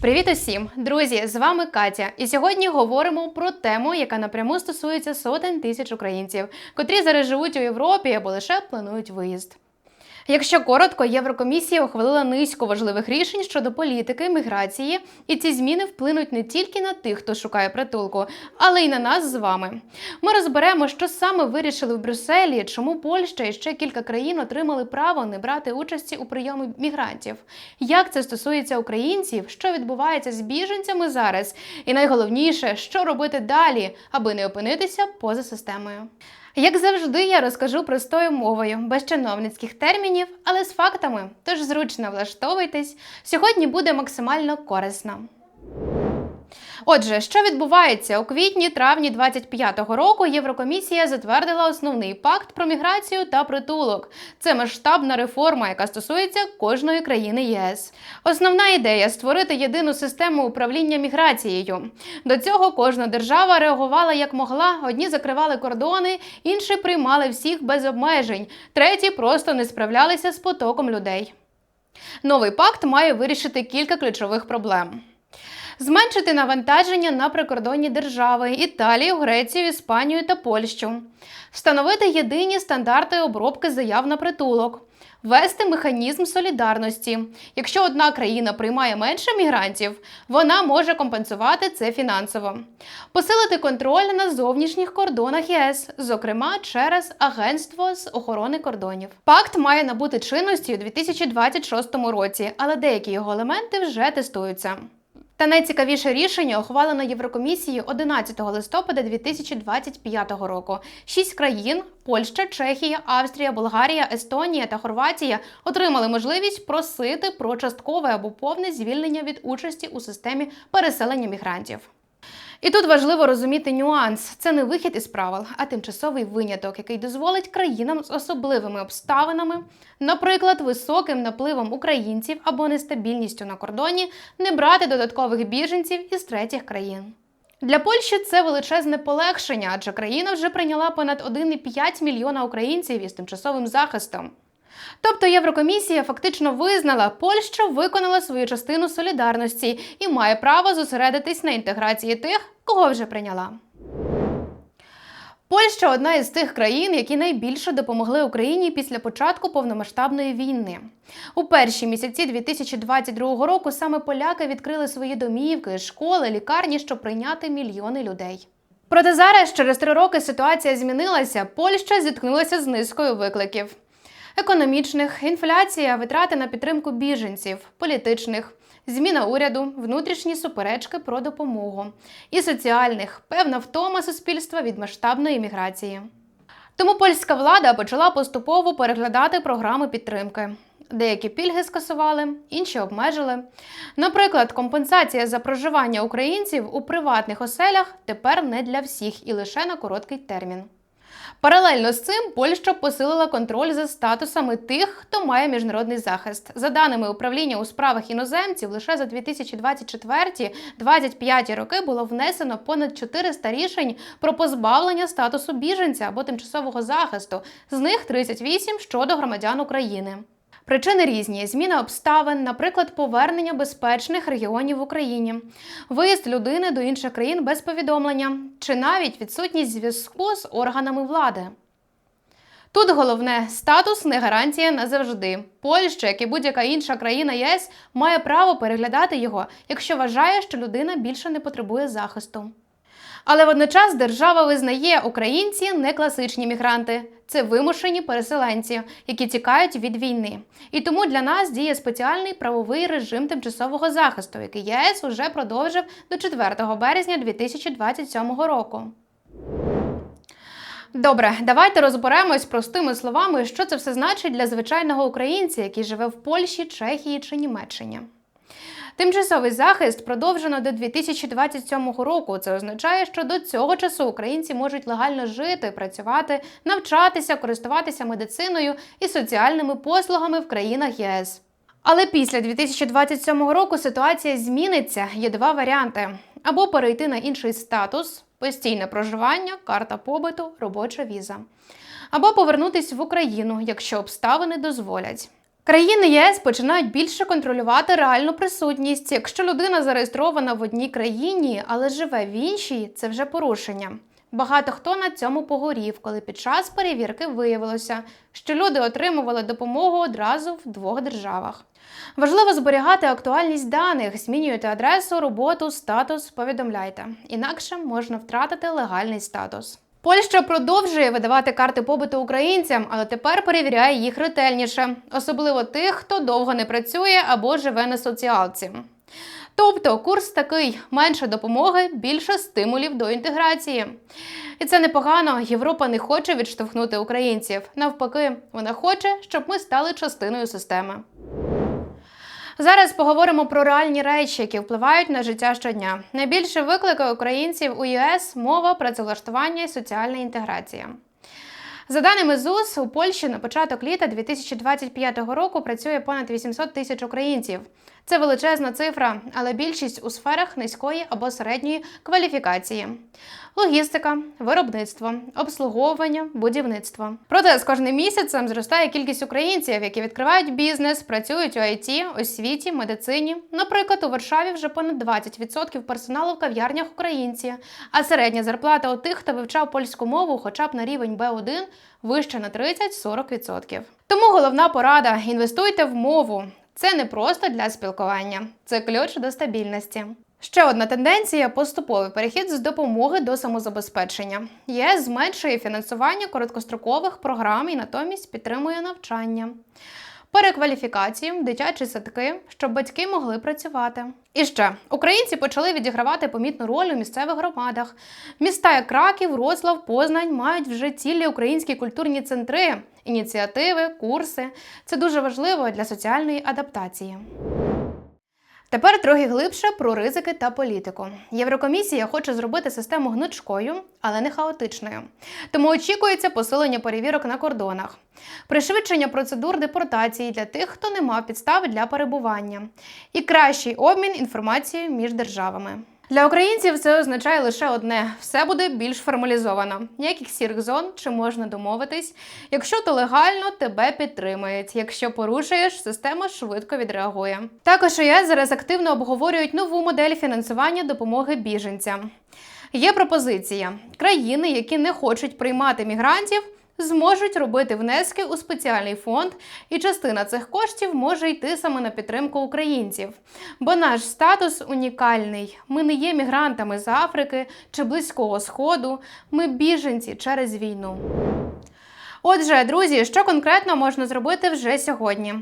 Привіт усім, друзі! З вами Катя. І сьогодні говоримо про тему, яка напряму стосується сотень тисяч українців, котрі зараз живуть у Європі або лише планують виїзд. Якщо коротко, Єврокомісія ухвалила низку важливих рішень щодо політики, міграції, і ці зміни вплинуть не тільки на тих, хто шукає притулку, але й на нас з вами. Ми розберемо, що саме вирішили в Брюсселі, чому Польща і ще кілька країн отримали право не брати участі у прийомі мігрантів, як це стосується українців, що відбувається з біженцями зараз, і найголовніше, що робити далі, аби не опинитися поза системою. Як завжди, я розкажу простою мовою, без чиновницьких термінів, але з фактами. Тож зручно влаштовуйтесь. Сьогодні буде максимально корисно. Отже, що відбувається у квітні-травні 25-го року Єврокомісія затвердила основний пакт про міграцію та притулок. Це масштабна реформа, яка стосується кожної країни ЄС. Основна ідея створити єдину систему управління міграцією. До цього кожна держава реагувала як могла. Одні закривали кордони, інші приймали всіх без обмежень, треті просто не справлялися з потоком людей. Новий пакт має вирішити кілька ключових проблем. Зменшити навантаження на прикордонні держави Італію, Грецію, Іспанію та Польщу, встановити єдині стандарти обробки заяв на притулок, ввести механізм солідарності. Якщо одна країна приймає менше мігрантів, вона може компенсувати це фінансово, посилити контроль на зовнішніх кордонах ЄС, зокрема через Агентство з охорони кордонів. Пакт має набути чинності у 2026 році, але деякі його елементи вже тестуються. Та найцікавіше рішення ухвалено Єврокомісією 11 листопада 2025 року. Шість країн Польща, Чехія, Австрія, Болгарія, Естонія та Хорватія отримали можливість просити про часткове або повне звільнення від участі у системі переселення мігрантів. І тут важливо розуміти нюанс: це не вихід із правил, а тимчасовий виняток, який дозволить країнам з особливими обставинами, наприклад, високим напливом українців або нестабільністю на кордоні, не брати додаткових біженців із третіх країн. Для Польщі це величезне полегшення, адже країна вже прийняла понад 1,5 мільйона українців із тимчасовим захистом. Тобто Єврокомісія фактично визнала, Польща виконала свою частину солідарності і має право зосередитись на інтеграції тих, кого вже прийняла. Польща одна із тих країн, які найбільше допомогли Україні після початку повномасштабної війни. У перші місяці 2022 року саме поляки відкрили свої домівки, школи, лікарні, щоб прийняти мільйони людей. Проте зараз, через три роки, ситуація змінилася. Польща зіткнулася з низкою викликів економічних, інфляція, витрати на підтримку біженців, політичних, зміна уряду, внутрішні суперечки про допомогу і соціальних, певна втома суспільства від масштабної міграції. Тому польська влада почала поступово переглядати програми підтримки. Деякі пільги скасували, інші обмежили. Наприклад, компенсація за проживання українців у приватних оселях тепер не для всіх і лише на короткий термін. Паралельно з цим Польща посилила контроль за статусами тих, хто має міжнародний захист. За даними управління у справах іноземців, лише за 2024-2025 роки було внесено понад 400 рішень про позбавлення статусу біженця або тимчасового захисту, з них 38 щодо громадян України. Причини різні: зміна обставин, наприклад, повернення безпечних регіонів в Україні, виїзд людини до інших країн без повідомлення, чи навіть відсутність зв'язку з органами влади. Тут головне статус не гарантія назавжди. Польща, як і будь-яка інша країна ЄС, має право переглядати його, якщо вважає, що людина більше не потребує захисту. Але водночас держава визнає українці не класичні мігранти, це вимушені переселенці, які тікають від війни. І тому для нас діє спеціальний правовий режим тимчасового захисту, який ЄС уже продовжив до 4 березня 2027 року. Добре, давайте розберемось простими словами, що це все значить для звичайного українця, який живе в Польщі, Чехії чи Німеччині. Тимчасовий захист продовжено до 2027 року. Це означає, що до цього часу українці можуть легально жити, працювати, навчатися, користуватися медициною і соціальними послугами в країнах ЄС. Але після 2027 року ситуація зміниться. Є два варіанти: або перейти на інший статус, постійне проживання, карта побиту, робоча віза, або повернутися в Україну, якщо обставини дозволять. Країни ЄС починають більше контролювати реальну присутність. Якщо людина зареєстрована в одній країні, але живе в іншій, це вже порушення. Багато хто на цьому погорів, коли під час перевірки виявилося, що люди отримували допомогу одразу в двох державах. Важливо зберігати актуальність даних, змінюйте адресу, роботу, статус, повідомляйте. Інакше можна втратити легальний статус. Польща продовжує видавати карти побуту українцям, але тепер перевіряє їх ретельніше, особливо тих, хто довго не працює або живе на соціалці. Тобто курс такий: менше допомоги, більше стимулів до інтеграції. І це непогано. Європа не хоче відштовхнути українців. Навпаки, вона хоче, щоб ми стали частиною системи. Зараз поговоримо про реальні речі, які впливають на життя щодня. Найбільше викликає українців у ЄС мова, працевлаштування і соціальна інтеграція. За даними ЗУС, у Польщі на початок літа 2025 року працює понад 800 тисяч українців. Це величезна цифра, але більшість у сферах низької або середньої кваліфікації: логістика, виробництво, обслуговування, будівництво. Проте з кожним місяцем зростає кількість українців, які відкривають бізнес, працюють у ІТ, освіті, медицині. Наприклад, у Варшаві вже понад 20% персоналу в кав'ярнях українці, а середня зарплата у тих, хто вивчав польську мову, хоча б на рівень Б1, вища на 30-40%. Тому головна порада: інвестуйте в мову. Це не просто для спілкування, це ключ до стабільності. Ще одна тенденція поступовий перехід з допомоги до самозабезпечення. ЄС зменшує фінансування короткострокових програм і натомість підтримує навчання. Перекваліфікацію, дитячі садки, щоб батьки могли працювати. І ще українці почали відігравати помітну роль у місцевих громадах. Міста як Краків, Рослав, Познань мають вже цілі українські культурні центри, ініціативи, курси. Це дуже важливо для соціальної адаптації. Тепер трохи глибше про ризики та політику. Єврокомісія хоче зробити систему гнучкою, але не хаотичною. Тому очікується посилення перевірок на кордонах, пришвидшення процедур депортації для тих, хто не мав підстав для перебування, і кращий обмін інформацією між державами. Для українців це означає лише одне: все буде більш формалізовано. Ніяких сірих зон чи можна домовитись. Якщо то легально, тебе підтримують. Якщо порушуєш, система швидко відреагує. Також ЄС зараз активно обговорюють нову модель фінансування допомоги біженцям. Є пропозиція: країни, які не хочуть приймати мігрантів зможуть робити внески у спеціальний фонд, і частина цих коштів може йти саме на підтримку українців. Бо наш статус унікальний. Ми не є мігрантами з Африки чи Близького Сходу, ми біженці через війну. Отже, друзі, що конкретно можна зробити вже сьогодні?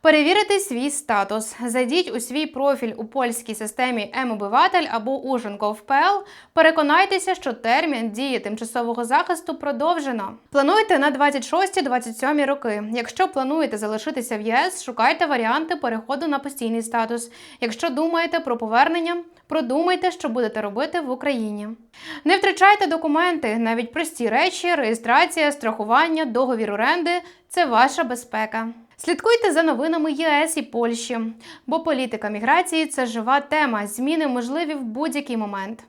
Перевірити свій статус. Зайдіть у свій профіль у польській системі М-обиватель або Ужинков.пл. Переконайтеся, що термін дії тимчасового захисту продовжено. Плануйте на 26-27 роки. Якщо плануєте залишитися в ЄС, шукайте варіанти переходу на постійний статус. Якщо думаєте про повернення, продумайте, що будете робити в Україні. Не втрачайте документи, навіть прості речі, реєстрація, страхування, договір оренди це ваша безпека. Слідкуйте за новинами ЄС і Польщі, бо політика міграції це жива тема. Зміни можливі в будь-який момент.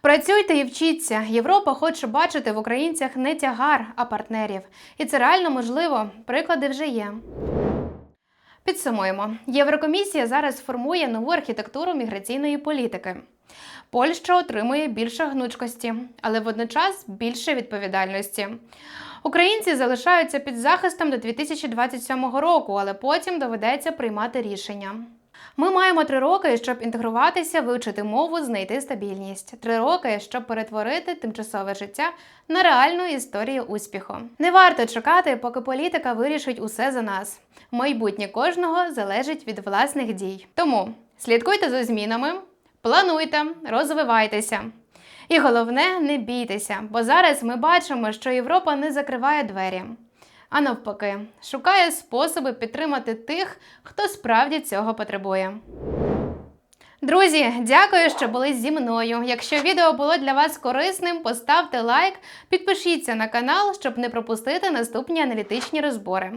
Працюйте і вчіться. Європа хоче бачити в українцях не тягар, а партнерів. І це реально можливо. Приклади вже є. Підсумуємо, Єврокомісія зараз формує нову архітектуру міграційної політики. Польща отримує більше гнучкості, але водночас більше відповідальності. Українці залишаються під захистом до 2027 року, але потім доведеться приймати рішення. Ми маємо три роки, щоб інтегруватися, вивчити мову, знайти стабільність. Три роки, щоб перетворити тимчасове життя на реальну історію успіху. Не варто чекати, поки політика вирішить усе за нас. Майбутнє кожного залежить від власних дій. Тому слідкуйте за змінами, плануйте, розвивайтеся. І головне, не бійтеся, бо зараз ми бачимо, що Європа не закриває двері, а навпаки, шукає способи підтримати тих, хто справді цього потребує. Друзі, дякую, що були зі мною. Якщо відео було для вас корисним, поставте лайк, підпишіться на канал, щоб не пропустити наступні аналітичні розбори.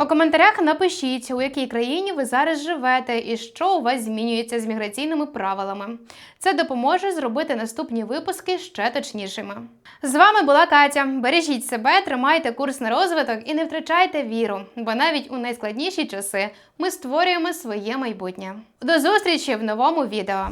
У коментарях напишіть, у якій країні ви зараз живете і що у вас змінюється з міграційними правилами. Це допоможе зробити наступні випуски ще точнішими. З вами була Катя. Бережіть себе, тримайте курс на розвиток і не втрачайте віру, бо навіть у найскладніші часи ми створюємо своє майбутнє. До зустрічі в новому цьому відео.